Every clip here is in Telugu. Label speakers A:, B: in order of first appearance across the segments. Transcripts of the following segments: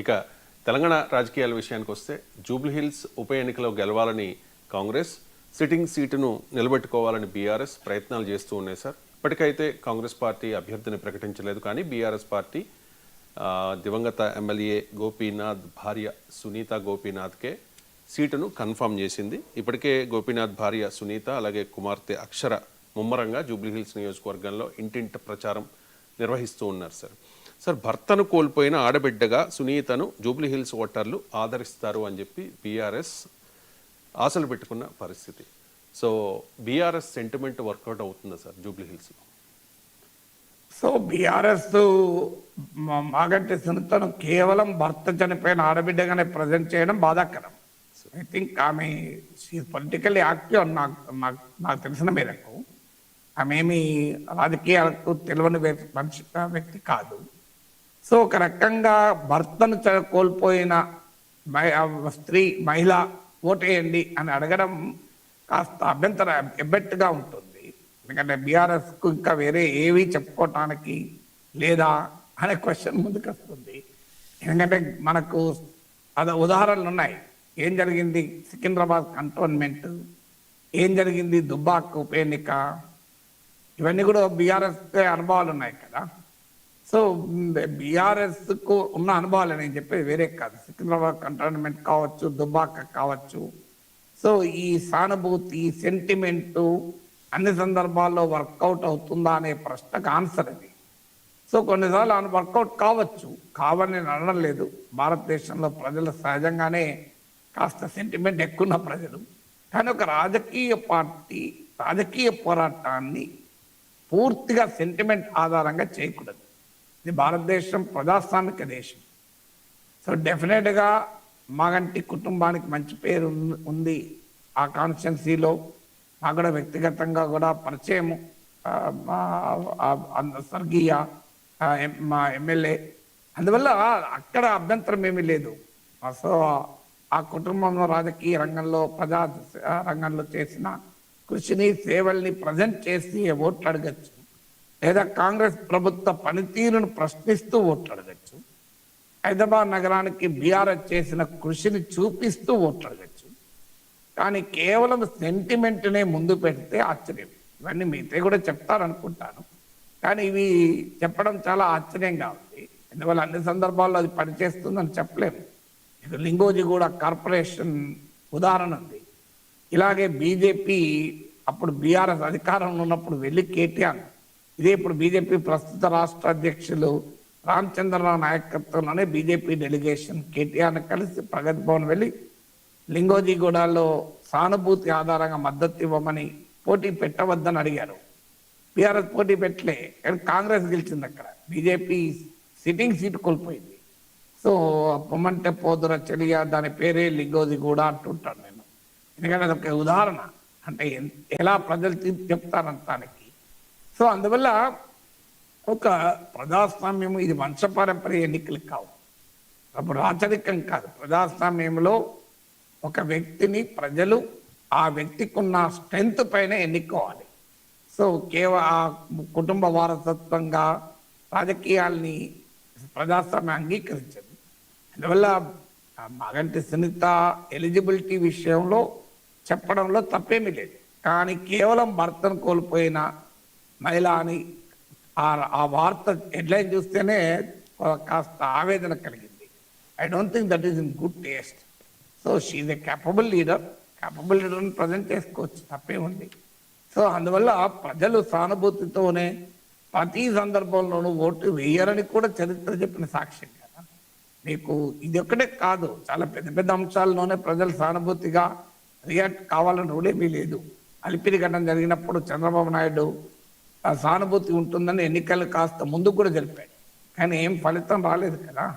A: ఇక తెలంగాణ రాజకీయాల విషయానికి వస్తే జూబ్లీహిల్స్ ఉప ఎన్నికలో గెలవాలని కాంగ్రెస్ సిట్టింగ్ సీటును నిలబెట్టుకోవాలని బీఆర్ఎస్ ప్రయత్నాలు చేస్తూ ఉన్నాయి సార్. ఇప్పటికైతే కాంగ్రెస్ పార్టీ అభ్యర్థిని ప్రకటించలేదు కానీ బీఆర్ఎస్ పార్టీ దివంగత ఎమ్మెల్యే గోపీనాథ్ భార్య సునీత గోపీనాథ్కే సీటును కన్ఫర్మ్ చేసింది. ఇప్పటికే గోపీనాథ్ భార్య సునీత అలాగే కుమార్తె అక్షర ముమ్మరంగా జూబ్లీహిల్స్ నియోజకవర్గంలో ఇంటింట ప్రచారం నిర్వహిస్తూ ఉన్నారు సార్. సార్ భర్తను కోల్పోయిన ఆడబిడ్డగా సునీతను జూబ్లీహిల్స్ ఓటర్లు ఆదరిస్తారు అని చెప్పి బీఆర్ఎస్ ఆశలు పెట్టుకున్న పరిస్థితి. So BRS sentiment work out అవుతుందా సార్ జూబ్లీహిల్స్లో
B: సో బీఆర్ఎస్ మాగంటి సునీతను కేవలం భర్త చనిపోయిన ఆడబిడ్డగానే ప్రజెంట్ చేయడం బాధాకరం. ఐ థింక్ ఆమె పొలిటికల్లీ యాక్టివ్ నాకు నాకు నాకు తెలిసిన మేరకు ఆమె ఏమి రాజకీయాలకు తెలియని వ్యక్తి- మనిషి వ్యక్తి కాదు. సో ఒక రకంగా భర్తను కోల్పోయిన స్త్రీ మహిళ ఓటేయండి అని అడగడం కాస్త అభ్యంతర ఎబ్బెట్టుగా ఉంటుంది. ఎందుకంటే బీఆర్ఎస్కు ఇంకా వేరే ఏవి చెప్పుకోవటానికి లేదా అనే క్వశ్చన్ ముందుకు వస్తుంది ఎందుకంటే మనకు అది ఉదాహరణలు ఉన్నాయి ఏం జరిగింది? సికింద్రాబాద్ కంటోన్మెంట్ ఏం జరిగింది? దుబ్బాక్ ఉప ఎన్నిక ఇవన్నీ కూడా బీఆర్ఎస్ అనుభవాలు ఉన్నాయి కదా. సో బీఆర్ఎస్కు ఉన్న అనుభవాలు నేను చెప్పేది వేరే కాదు. సికింద్రాబాద్ కంటోన్మెంట్ కావచ్చు దుబాక కావచ్చు. సో ఈ సానుభూతి సెంటిమెంటు అన్ని సందర్భాల్లో వర్కౌట్ అవుతుందా అనే ప్రశ్నకు ఆన్సర్ ఇది సో కొన్నిసార్లు ఆయన వర్కౌట్ కావచ్చు. కావని నేను అనడం లేదు. భారతదేశంలో ప్రజలు సహజంగానే కాస్త సెంటిమెంట్ ఎక్కువ ప్రజలు. కానీ ఒక రాజకీయ పార్టీ రాజకీయ పోరాటాన్ని పూర్తిగా సెంటిమెంట్ ఆధారంగా చేయకూడదు. ఇది భారతదేశం ప్రజాస్వామిక దేశం. సో డెఫినెట్గా మాగంటి కుటుంబానికి మంచి పేరు ఉంది ఆ కాన్స్టిట్యున్సీలో నాకు కూడా వ్యక్తిగతంగా కూడా పరిచయము అంద- స్వర్గీయ మా ఎమ్మెల్యే. అందువల్ల అక్కడ అభ్యంతరం ఏమీ లేదు. సో ఆ కుటుంబంలో రాజకీయ రంగంలో ప్రజా రంగంలో చేసిన కృషిని సేవల్ని ప్రజెంట్ చేసి ఓట్లు అడగచ్చు. లేదా కాంగ్రెస్ ప్రభుత్వ పనితీరును ప్రశ్నిస్తూ ఓట్లడగచ్చు హైదరాబాద్ నగరానికి బీఆర్ఎస్ చేసిన కృషిని చూపిస్తూ ఓట్లడగచ్చు కానీ కేవలం సెంటిమెంట్నే ముందు పెడితే ఆశ్చర్యం. ఇవన్నీ మిగతా కూడా చెప్తారనుకుంటాను. కానీ ఇవి చెప్పడం చాలా ఆశ్చర్యంగా ఉంది. ఎందువల్ల అన్ని సందర్భాల్లో అది పనిచేస్తుందని చెప్పలేము. ఇది లింగోజీ కూడా కార్పొరేషన్ ఉదాహరణ ఉంది. ఇలాగే బీజేపీ అప్పుడు బీఆర్ఎస్ అధికారంలో ఉన్నప్పుడు వెళ్ళి కేటీఆర్ ఇదే ఇప్పుడు బీజేపీ ప్రస్తుత రాష్ట్ర అధ్యక్షులు రామచంద్రరావు నాయకత్వంలోనే బీజేపీ డెలిగేషన్ కేటీఆర్ని కలిసి ప్రగతి భవన్ వెళ్ళి లింగోజీగూడలో సానుభూతి ఆధారంగా మద్దతు ఇవ్వమని పోటీ పెట్టవద్దని అడిగారు. బీఆర్ఎస్ పోటీ పెట్టలే కానీ కాంగ్రెస్ గెలిచింది అక్కడ. బీజేపీ సిట్టింగ్ సీట్ కోల్పోయింది. సో పొమ్మంటే పోదుర చెలియ దాని పేరే లింగోది కూడా అంటుంటాను నేను. ఎందుకంటే అదొక ఉదాహరణ. అంటే ఎలా ప్రజలు తీర్పు చెప్తారంతానికి సో అందువల్ల ఒక ప్రజాస్వామ్యం ఇది వంశపారంపర్య ఎన్నికలు కావు. అప్పుడు రాచరికం కాదు. ప్రజాస్వామ్యంలో ఒక వ్యక్తిని ప్రజలు ఆ వ్యక్తికి ఉన్న స్ట్రెంగ్త్ పైన ఎన్నుకోవాలి. సో కేవలం ఆ కుటుంబ వారసత్వంగా రాజకీయాల్ని ప్రజాస్వామ్యం అంగీకరించదు. అందువల్ల మగంటి సునీత ఎలిజిబిలిటీ విషయంలో చెప్పడంలో తప్పేమీ లేదు. కానీ కేవలం భర్తను కోల్పోయిన మహిళ అని ఆ ఆ వార్త హెడ్లైన్ చూస్తేనే కాస్త ఆవేదన కలిగింది. I don't think that is in good taste so she a capable leader capable లీడర్ని ప్రజెంట్ చేసుకోవచ్చు. తప్పే ఉంది. సో అందువల్ల ప్రజలు సానుభూతితోనే ప్రతి సందర్భంలోనూ ఓటు వేయరని కూడా చరిత్ర చెప్పిన సాక్ష్యం కదా. మీకు ఇది ఒక్కటే కాదు. చాలా పెద్ద పెద్ద అంశాల్లోనే ప్రజలు సానుభూతిగా రియాక్ట్ కావాలని రూలేమీ లేదు. అలిపిరి ఘటన జరిగినప్పుడు చంద్రబాబు నాయుడు ఆ సానుభూతి ఉంటుందని ఎన్నికలు కాస్త ముందు కూడా జరిపాడు. కానీ ఏం ఫలితం రాలేదు కదా.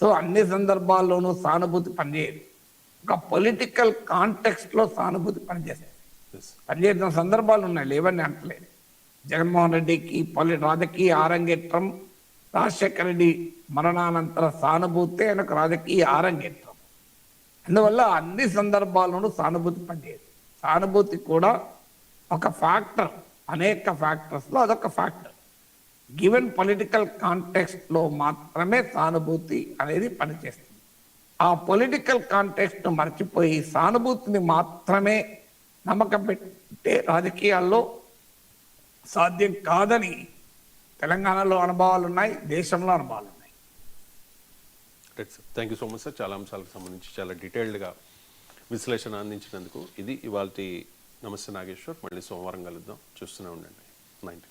B: సో అన్ని సందర్భాల్లోనూ సానుభూతి పనిచేయదు. ఒక పొలిటికల్ కాంటెక్స్ట్లో సానుభూతి పనిచేస్తుంది
A: ఎస్
B: పనిచేసిన సందర్భాలు ఉన్నాయి లేవని అంటలేదు. జగన్మోహన్ రెడ్డికి పొలి రాజకీయ ఆరంగేట్రం రాజశేఖర రెడ్డి మరణానంతర సానుభూతి ఆయనకు రాజకీయ ఆరంగేట్రం. అందువల్ల అన్ని సందర్భాల్లోనూ సానుభూతి పనిచేయదు. సానుభూతి కూడా ఒక ఫ్యాక్టర్. అనేక ఫ్యాక్టర్స్లో అదొక ఫ్యాక్టర్ గివెన్ పొలిటికల్ కాంటెక్స్ట్లో మాత్రమే సానుభూతి అనేది పనిచేస్తుంది. ఆ పొలిటికల్ కాంటెక్స్ట్ను మర్చిపోయి సానుభూతిని మాత్రమే నమ్మకం పెట్టే రాజకీయాల్లో సాధ్యం కాదని తెలంగాణలో అనుభవాలు ఉన్నాయి దేశంలో అనుభవాలు ఉన్నాయి.
A: Right sir thank you so much sir చాలా అంశాలకు సంబంధించి చాలా డీటెయిల్డ్గా విశ్లేషణ అందించినందుకు ఇది ఇవాళ నమస్తే నాగేశ్వర్. మళ్ళీ సోమవారం కలుద్దాం. చూస్తూనే ఉండండి. నైన్టీ